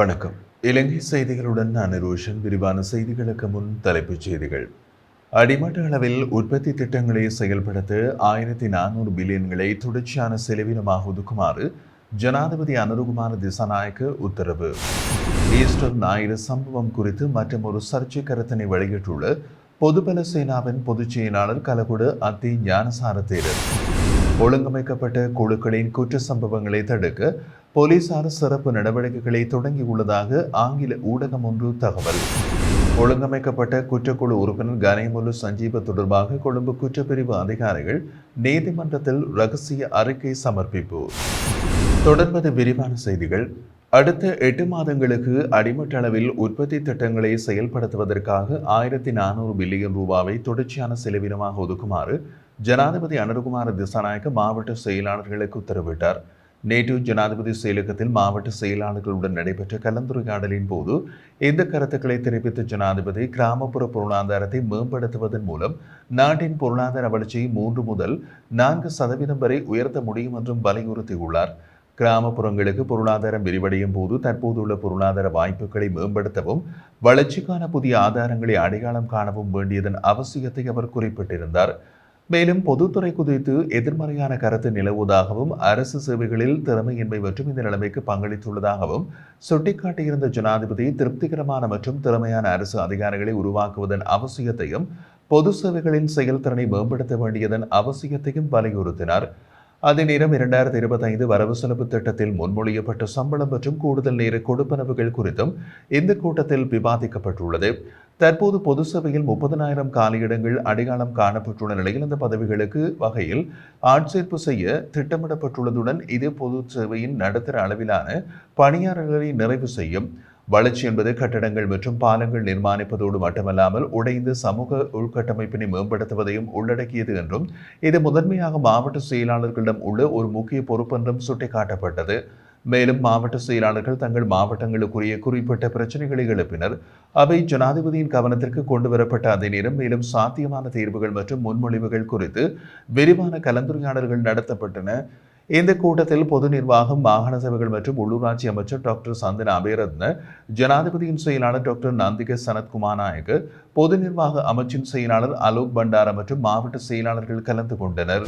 வணக்கம். இலங்கை செய்திகளுடன் நான் ரோஷன். விரிவான செய்திகளுக்கு முன் தலைப்புச் செய்திகள். அடிமட்ட அளவில் உற்பத்தி திட்டங்களை செயல்படுத்த ஆயிரத்தி நானூறு பில்லியன்களை தொடர்ச்சியான செலவினமாக ஒதுக்குமாறு ஜனாதிபதி அனுருகுமார திசாநாயக்க உத்தரவு. ஈஸ்டர் ஞாயிறு சம்பவம் குறித்து மற்றும் ஒரு சர்ச்சை கருத்தினை வெளியிட்டுள்ள பொதுபல சேனாவின் பொதுச் செயலாளர் கலகுடு அத்தி ஞானசார தேரர் ஒழுங்கமைக்கப்பட்ட குழுக்களின் குற்ற சம்பவங்களை தடுக்க போலீசார் சிறப்பு நடவடிக்கைகளை தொடங்கியுள்ளதாக ஆங்கில ஊடகம் ஒன்று தகவல். ஒழுங்கமைக்கப்பட்ட குற்றக்குழு உறுப்பினர் கனேமுல்லு சஞ்சீவ தொடர்பாக கொழும்பு குற்றப்பிரிவு அதிகாரிகள் நீதிமன்றத்தில் ரகசிய அறிக்கை சமர்ப்பிப்பு. தொடர்பது விரிவான செய்திகள். அடுத்த எட்டு மாதங்களுக்கு அடிமட்ட அளவில் உற்பத்தி திட்டங்களை செயல்படுத்துவதற்காக ஆயிரத்தி நானூறு பில்லியன் ரூபாவை தொடர்ச்சியான செலவினமாக ஒதுக்குமாறு ஜனாதிபதி அனுருகுமார திசாநாயக்க மாவட்ட செயலாளர்களுக்கு உத்தரவிட்டார். நேற்று ஜனாதிபதி செயலகத்தில் மாவட்ட செயலாளர்களுடன் நடைபெற்ற கலந்துரையாடலின் போது இந்த கருத்துக்களை தெரிவித்த ஜனாதிபதி கிராமப்புற பொருளாதாரத்தை மேம்படுத்துவதன் மூலம் நாட்டின் பொருளாதார வளர்ச்சியை மூன்று முதல் நான்கு சதவீதம் வரை உயர்த்த முடியும் என்றும் வலியுறுத்தியுள்ளார். கிராமப்புறங்களுக்கு பொருளாதாரம் விரிவடையும் போது தற்போதுள்ள பொருளாதார வாய்ப்புகளை மேம்படுத்தவும் வளர்ச்சிக்கான புதிய ஆதாரங்களை அடையாளம் காணவும் வேண்டியதன் அவசியத்தை அவர் குறிப்பிட்டிருந்தார். மேலும் பொதுத்துறை குறித்து எதிர்மறையான கருத்து நிலவுவதாகவும் அரசு சேவைகளில் திறமையின்மை மற்றும் இந்த நிலைமைக்கு பங்களித்துள்ளதாகவும் சுட்டிக்காட்டியிருந்த ஜனாதிபதி திருப்திகரமான மற்றும் திறமையான அரசு அதிகாரிகளை உருவாக்குவதன் அவசியத்தையும் பொது சேவைகளின் செயல்திறனை மேம்படுத்த வேண்டியதன் அவசியத்தையும் வலியுறுத்தினார். அதே நேரம் இரண்டாயிரத்தி இருபத்தைந்து வரவு செலவு திட்டத்தில் முன்மொழியப்பட்ட சம்பளம் மற்றும் கூடுதல் நேர கொடுப்பனவுகள் குறித்தும் இந்த கூட்டத்தில் விவாதிக்கப்பட்டுள்ளது. தற்போது பொது சபையில் முப்பதனாயிரம் காலியிடங்கள் அடையாளம் காணப்பட்டுள்ள நிலையில் இந்த பதவிகளுக்கு வகையில் ஆட்சேர்ப்பு செய்ய திட்டமிடப்பட்டுள்ளதுடன் இது பொது சேவையின் நடுத்தர அளவிலான பணியாளர்களை நிறைவு செய்யும். வளர்ச்சி என்பது கட்டடங்கள் மற்றும் பாலங்கள் நிர்மாணிப்பதோடு மட்டுமல்லாமல் உடைந்த சமூக உள்கட்டமைப்பினை மேம்படுத்துவதையும் உள்ளடக்கியது என்றும் இது முதன்மையாக மாவட்ட செயலாளர்களிடம் உள்ள ஒரு முக்கிய பொறுப்பென்றும் சுட்டிக்காட்டப்பட்டது. மேலும் மாவட்ட செயலாளர்கள் தங்கள் மாவட்டங்களுக்குரிய குறிப்பிட்ட பிரச்சனைகளை எழுப்பினர். அவை ஜனாதிபதியின் கவனத்திற்கு கொண்டு வரப்பட்ட அதே நேரம் மேலும் சாத்தியமான தீர்வுகள் மற்றும் முன்மொழிவுகள் குறித்து விரிவான கலந்துரையாடல்கள் நடத்தப்பட்டன. இந்த கூட்டத்தில் பொது நிர்வாகம் மாகாண சபைகள் மற்றும் உள்ளூராட்சி அமைச்சர் டாக்டர் சந்தன அபேரத்ன ஜனாதிபதியின் செயலாளர் டாக்டர் நந்திக சனத்குமார் நாயக் பொது நிர்வாக அமைச்சின் செயலாளர் அலோக் பண்டார மற்றும் மாவட்ட செயலாளர்கள் கலந்து கொண்டனர்.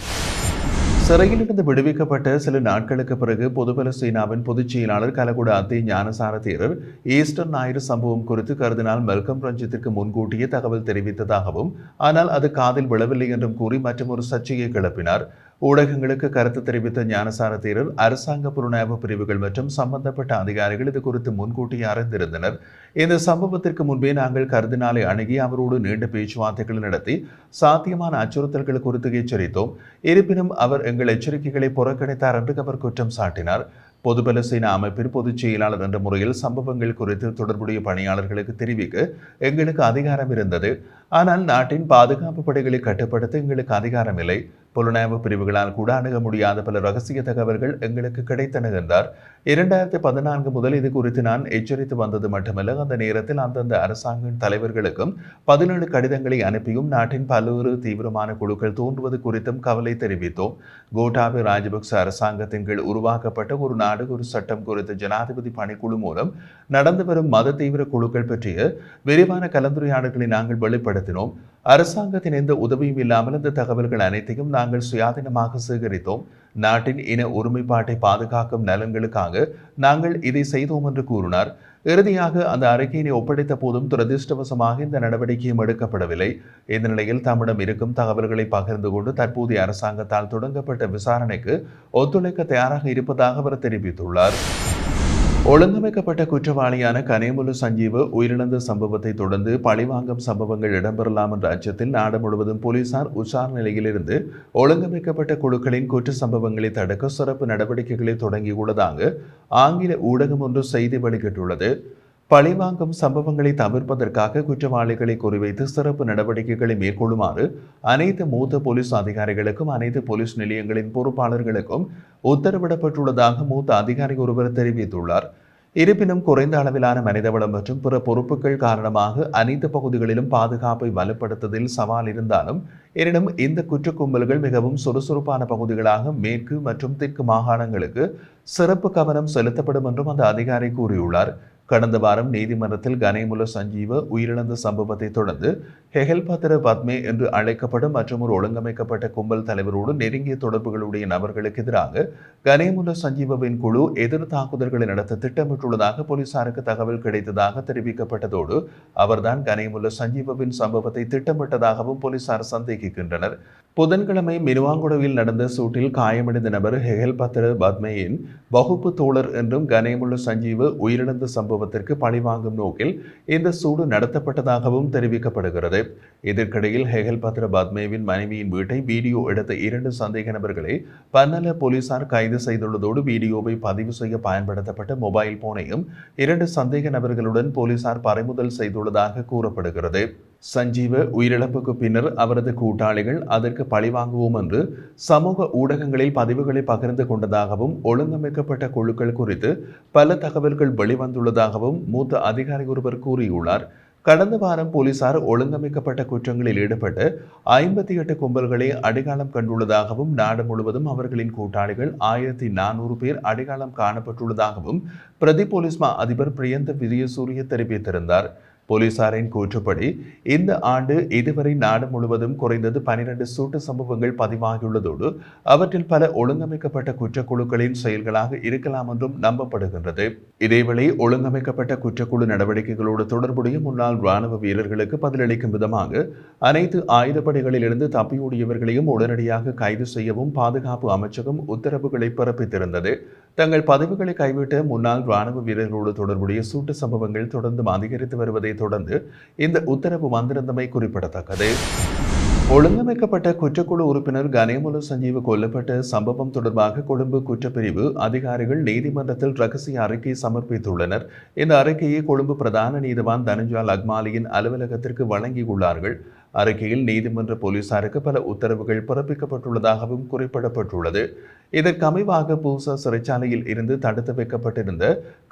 சிறையிலிருந்து விடுவிக்கப்பட்ட சில நாட்களுக்கு பிறகு பொதுபல சீனாவின் பொதுச் செயலாளர் கலகுட அத்தே ஞானசார தேரர் ஈஸ்டர் ஞாயிறு சம்பவம் குறித்து கருதினால் மெல்கம் ரஞ்சித்திற்கு முன்கூட்டியே தகவல் தெரிவித்ததாகவும் ஆனால் அது காதில் விழவில்லை என்றும் கூறி மற்றும் ஒரு சர்ச்சையை கிளப்பினார். ஊடகங்களுக்கு கருத்து தெரிவித்த ஞானசார தீரர் அரசாங்க புலனாய்வு பிரிவுகள் மற்றும் சம்பந்தப்பட்ட அதிகாரிகள் இது குறித்து முன்கூட்டியே அறிந்திருந்தனர். இந்த சம்பவத்திற்கு முன்பே நாங்கள் கருதினாலை அணுகி அவரோடு நீண்ட பேச்சுவார்த்தைகள் நடத்தி சாத்தியமான அச்சுறுத்தல்கள் குறித்து எச்சரித்தோம். இருப்பினும் அவர் எங்கள் எச்சரிக்கைகளை புறக்கணித்தார் என்று அவர் குற்றம் சாட்டினார். பொதுபல சீன அமைப்பின் பொதுச் செயலாளர் என்ற முறையில் சம்பவங்கள் குறித்து தொடர்புடைய பணியாளர்களுக்கு தெரிவிக்க எங்களுக்கு அதிகாரம் இருந்தது. ஆனால் நாட்டின் பாதுகாப்பு படைகளை கட்டுப்படுத்த எங்களுக்கு அதிகாரம் இல்லை. புலனாய்வு பிரிவுகளால் கூட அணுக முடியாத பல ரகசிய தகவல்கள் எங்களுக்கு கிடைத்தன என்றார் இரண்டாயிரத்தி பதினான்கு முதல் இது குறித்து நான் எச்சரித்து வந்தது மட்டுமல்ல அந்த நேரத்தில் அந்தந்த அரசாங்க தலைவர்களுக்கும் பதினேழு கடிதங்களை அனுப்பியும் நாட்டின் பல்வேறு தீவிரமான குழுக்கள் தோன்றுவது குறித்தும் கவலை தெரிவித்தோம். கோட்டாபி ராஜபக்ச அரசாங்கத்தின் கீழ் உருவாக்கப்பட்ட ஒரு நாடு ஒரு சட்டம் குறித்த ஜனாதிபதி பணிக்குழு மூலம் நடந்து வரும் மத தீவிர குழுக்கள் பற்றிய விரிவான கலந்துரையாடல்களை நாங்கள் வெளிப்படுத்தினோம். அரசாங்கத்தின் எந்த உதவியும் இல்லாமல் இந்த தகவல்கள் அனைத்தையும் நாங்கள் சுயாதீனமாக சேகரித்தோம். நாட்டின் இன ஒருமைப்பாட்டை பாதுகாக்கும் நலன்களுக்காக நாங்கள் இதை செய்தோம் என்று கூறினார். இறுதியாக அந்த அறிக்கையினை ஒப்படைத்த போதும் துரதிருஷ்டவசமாக இந்த நடவடிக்கையும் எடுக்கப்படவில்லை. இந்த நிலையில் தம்மிடம் இருக்கும் தகவல்களை பகிர்ந்து கொண்டு தற்போதைய அரசாங்கத்தால் தொடங்கப்பட்ட விசாரணைக்கு ஒத்துழைக்க தயாராக இருப்பதாக அவர் தெரிவித்துள்ளார். ஒழுங்கமைக்கப்பட்ட குற்றவாளியான கனேமுலு சஞ்சீவு உயிரிழந்த சம்பவத்தை தொடர்ந்து பழிவாங்கும் சம்பவங்கள் இடம்பெறலாம் என்ற அச்சத்தில் நாடு முழுவதும் போலீசார் உஷார் நிலையிலிருந்து ஒழுங்கமைக்கப்பட்ட குழுக்களின் குற்ற சம்பவங்களை தடுக்க சிறப்பு நடவடிக்கைகளை தொடங்கியுள்ளதாக ஆங்கில ஊடகம் ஒன்று செய்தி வெளியிட்டுள்ளது. பழிவாங்கும் சம்பவங்களை தவிர்ப்பதற்காக குற்றவாளிகளை குறிவைத்து சிறப்பு நடவடிக்கைகளை மேற்கொள்ளுமாறு அனைத்து மூத்த போலீஸ் அதிகாரிகளுக்கும் அனைத்து போலீஸ் நிலையங்களின் பொறுப்பாளர்களுக்கும் உத்தரவிடப்பட்டுள்ளதாக மூத்த அதிகாரி ஒருவர் தெரிவித்துள்ளார். இருப்பினும் குறைந்த அளவிலான மனிதவளம் மற்றும் பிற பொறுப்புகள் காரணமாக அனைத்து பகுதிகளிலும் பாதுகாப்பை வலுப்படுத்துவதில் சவால் இருந்தாலும் எனினும் இந்த குற்ற கும்பல்கள் மிகவும் சுறுசுறுப்பான பகுதிகளாக மேற்கு மற்றும் தெற்கு மாகாணங்களுக்கு சிறப்பு கவனம் செலுத்தப்படும் என்றும் அந்த அதிகாரி கூறியுள்ளார். கடந்த வாரம் நீதிமன்றத்தில் கனேமுல சஞ்சீவ உயிரிழந்த சம்பவத்தை தொடர்ந்து ஹெஹல்பத்திர பத்மே என்று அழைக்கப்படும் மற்றொரு ஒழுங்கமைக்கப்பட்ட கும்பல் தலைவரோடு நெருங்கிய தொடர்புகளுடைய நபர்களுக்கு எதிராக கனேமுல சஞ்சீவவின் குழு எதிர் தாக்குதல்களை நடத்த திட்டமிட்டுள்ளதாக போலீசாருக்கு தகவல் கிடைத்ததாக தெரிவிக்கப்பட்டதோடு அவர்தான் கனேமுல சஞ்சீவவின் சம்பவத்தை திட்டமிட்டதாகவும் போலீசார் சந்தேகிக்கின்றனர். புதன்கிழமை மினுவாங்குடவில் நடந்த சூட்டில் காயமடைந்த நபர் ஹெஹல் பத்திர பத்மேயின் வகுப்பு தோழர் என்றும் கனேமுள்ள சஞ்சீவு உயிரிழந்த சம்பவத்திற்கு பழிவாங்கும் நோக்கில் இந்த சூடு நடத்தப்பட்டதாகவும் தெரிவிக்கப்படுகிறது. இதற்கிடையில் ஹெகல் பத்ர பத்மேவின் மனைவியின் வீட்டை வீடியோ எடுத்த இரண்டு சந்தேக நபர்களை பன்னல போலீசார் கைது செய்துள்ளதோடு வீடியோவை பதிவு செய்ய பயன்படுத்தப்பட்ட மொபைல் போனையும் இரண்டு சந்தேக நபர்களுடன் போலீசார் பறிமுதல் செய்துள்ளதாக கூறப்படுகிறது. சஞ்சீவ உயிரிழப்புக்கு பின்னர் அவரது கூட்டாளிகள் அதற்கு பழிவாங்குவோம் என்று சமூக ஊடகங்களில் பதிவுகளை பகிர்ந்து கொண்டதாகவும் ஒழுங்கமைக்கப்பட்ட குழுக்கள் குறித்து பல தகவல்கள் வெளிவந்துள்ளதாகவும் மூத்த அதிகாரி ஒருவர் கூறியுள்ளார். கடந்த வாரம் போலீசார் ஒழுங்கமைக்கப்பட்ட குற்றங்களில் ஈடுபட்டு ஐம்பத்தி எட்டு கும்பல்களை அடையாளம் கண்டுள்ளதாகவும் நாடு முழுவதும் அவர்களின் கூட்டாளிகள் ஆயிரத்தி நானூறு பேர் அடையாளம் காணப்பட்டுள்ளதாகவும் பிரதி போலீஸ் மா அதிபர் பிரியந்த விஜயசூரிய தெரிவித்திருந்தார். போலீசாரின் கூற்றுப்படி இந்த ஆண்டு இதுவரை நாடு முழுவதும் குறைந்தது பனிரெண்டு சூட்டு சம்பவங்கள் பதிவாகியுள்ளதோடு அவற்றில் பல ஒழுங்கமைக்கப்பட்ட குற்றக்குழுக்களின் செயல்களாக இருக்கலாம் என்றும் நம்பப்படுகின்றது. இதேவேளை ஒழுங்கமைக்கப்பட்ட குற்றக்குழு நடவடிக்கைகளோடு தொடர்புடைய முன்னாள் ராணுவ வீரர்களுக்கு பதிலளிக்கும் விதமாக அனைத்து ஆயுதப்படைகளிலிருந்து தப்பியோடியவர்களையும் உடனடியாக கைது செய்யவும் பாதுகாப்பு அமைச்சகம் உத்தரவுகளை பிறப்பித்திருந்தது. தங்கள் பதவிகளை கைவிட்ட முன்னாள் ராணுவ வீரர்களோடு தொடர்புடைய சூட்டு சம்பவங்கள் தொடர்ந்து அதிகரித்து வருவதை தொடர்ந்து இந்த உத்தரவு வந்திருந்தமை குறிப்பிடத்தக்கது. ஒழுங்கமைக்கப்பட்ட குற்றக்குழு உறுப்பினர் கணேமுல சஞ்சீவ் கொல்லப்பட்ட சம்பவம் தொடர்பாக கொழும்பு குற்றப்பிரிவு அதிகாரிகள் நீதிமன்றத்தில் ரகசிய அறிக்கை சமர்ப்பித்துள்ளனர். இந்த அறிக்கையை கொழும்பு பிரதான நீதிவான் தனஞ்சால் அக்மாலியின் அலுவலகத்திற்கு வழங்கியுள்ளார்கள். அறிக்கையில் நீதிமன்ற போலீசாருக்கு பல உத்தரவுகள் பிறப்பிக்கப்பட்டுள்ளதாகவும் குறிப்பிடப்பட்டுள்ளது. இதற்கு அமைவாக பூசா சிறைச்சாலையில் இருந்து தடுத்து வைக்கப்பட்டிருந்த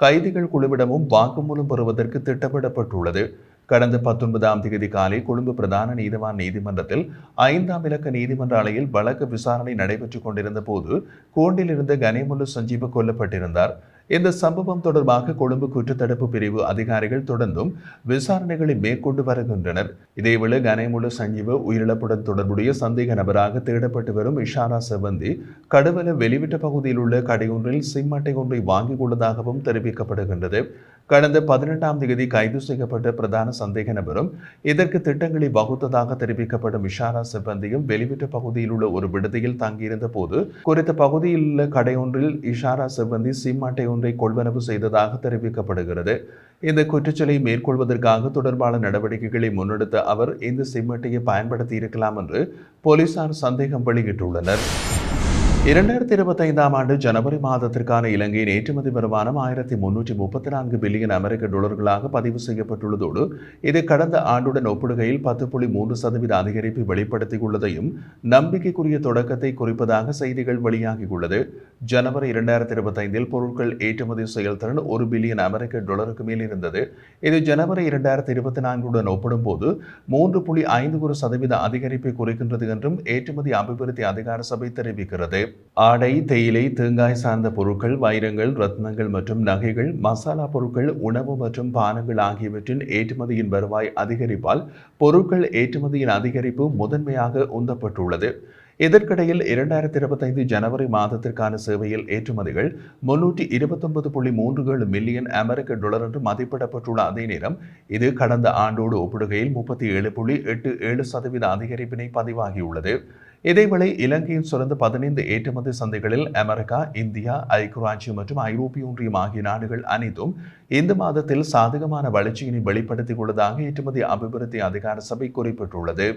கைதிகள் குழுவிடமும் வாக்குமூலம் பெறுவதற்கு திட்டமிடப்பட்டுள்ளது. கடந்த பத்தொன்பதாம் தேதி காலை கொழும்பு பிரதான நீதிவான் நீதிமன்றத்தில் ஐந்தாம் இலக்க நீதிமன்ற அலையில் வழக்கு விசாரணை நடைபெற்றுக் கொண்டிருந்த போது கூண்டில் இருந்த கனிமுல்லு சஞ்சீவ கொல்லப்பட்டிருந்தார். இந்த சம்பவம் தொடர்பாக கொழும்பு குற்றத்தடுப்பு பிரிவு அதிகாரிகள் தொடர்ந்தும் விசாரணைகளை மேற்கொண்டு வருகின்றனர். இதேவேளை கனைமுழு சஞ்சீவ உயிரிழப்புடன் தொடர்புடைய சந்தேக நபராக தேடப்பட்டு வரும் இஷாரா செவந்தி கடுவல வெளிவிட்ட பகுதியில் உள்ள கடையொன்றில் சிம் அட்டை ஒன்றை வாங்கிக் கொண்டதாகவும் தெரிவிக்கப்படுகின்றது. கடந்த பதினெட்டாம் தேதி கைது செய்யப்பட்ட பிரதான சந்தேக நபரும் இதற்கு திட்டங்களை வகுத்ததாக தெரிவிக்கப்படும் இஷாரா சிப்பந்தியும் வெளிவிட்ட பகுதியில் உள்ள ஒரு விடுதியில் தங்கியிருந்த போது குறித்த பகுதியில் உள்ள கடையொன்றில் இஷாரா சிப்பந்தி சிம் அட்டை ஒன்றை கொள்வனவு செய்ததாக தெரிவிக்கப்படுகிறது. இந்த குற்றச்சலை மேற்கொள்வதற்காக தொடர்பான நடவடிக்கைகளை முன்னெடுத்த அவர் இந்த சிம் அட்டையை பயன்படுத்தி இருக்கலாம் என்று போலீசார் சந்தேகம் வெளியிட்டுள்ளனர். இரண்டாயிரத்தி இருபத்தைந்தாம் ஆண்டு ஜனவரி மாதத்திற்கான இலங்கையின் ஏற்றுமதி வருமானம் ஆயிரத்தி முன்னூற்றி முப்பத்தி நான்கு பில்லியன் அமெரிக்க டாலர்களாக பதிவு செய்யப்பட்டுள்ளதோடு இது கடந்த ஆண்டுடன் ஒப்பிடுகையில் பத்து புள்ளி மூன்று சதவீத அதிகரிப்பை வெளிப்படுத்தியுள்ளதையும் நம்பிக்கைக்குரிய தொடக்கத்தை குறிப்பதாக செய்திகள் வெளியாகியுள்ளது. ஜனவரி இரண்டாயிரத்தி இருபத்தைந்தில் பொருட்கள் ஏற்றுமதி செயல்திறன் ஒரு பில்லியன் அமெரிக்க டாலருக்கு மேல் இருந்தது. இது ஜனவரி இரண்டாயிரத்தி இருபத்தி நான்குடன் ஒப்பிடும்போது மூன்று புள்ளி ஐந்து ஒரு சதவீத அதிகரிப்பை குறைக்கின்றது என்றும் ஏற்றுமதி அபிவிருத்தி அதிகார சபை தெரிவிக்கிறது. ஆடை தேயிலை தேங்காய் சார்ந்த பொருட்கள் வைரங்கள் ரத்னங்கள் மற்றும் நகைகள் மசாலா பொருட்கள் உணவு மற்றும் பானங்கள் ஆகியவற்றின் ஏற்றுமதியின் வருவாய் அதிகரிப்பால் பொருட்கள் ஏற்றுமதியின் அதிகரிப்பு முதன்மையாக உந்தப்பட்டுள்ளது. இதற்கிடையில் இரண்டாயிரத்தி இருபத்தைந்து ஜனவரி மாதத்திற்கான சேவையில் ஏற்றுமதிகள் முன்னூற்றி இருபத்தொன்பது புள்ளி மூன்று ஏழு மில்லியன் அமெரிக்க டாலர் என்று மதிப்பிடப்பட்டுள்ள அதே நேரம் இது கடந்த ஆண்டோடு ஒப்பிடுகையில் முப்பத்தி ஏழு புள்ளி எட்டு ஏழு சதவீத அதிகரிப்பினை பதிவாகியுள்ளது. இதேவேளை இலங்கையின் சிறந்த பதினைந்து ஏற்றுமதி சந்தைகளில் அமெரிக்கா இந்தியா ஐக்கிய மற்றும் ஐரோப்பிய ஒன்றியம் ஆகிய நாடுகள் அனைத்தும் இந்த மாதத்தில் சாதகமான வளர்ச்சியினை வெளிப்படுத்தியுள்ளதாக ஏற்றுமதி அபிவிருத்தி அதிகார சபை குறிப்பிட்டுள்ளது.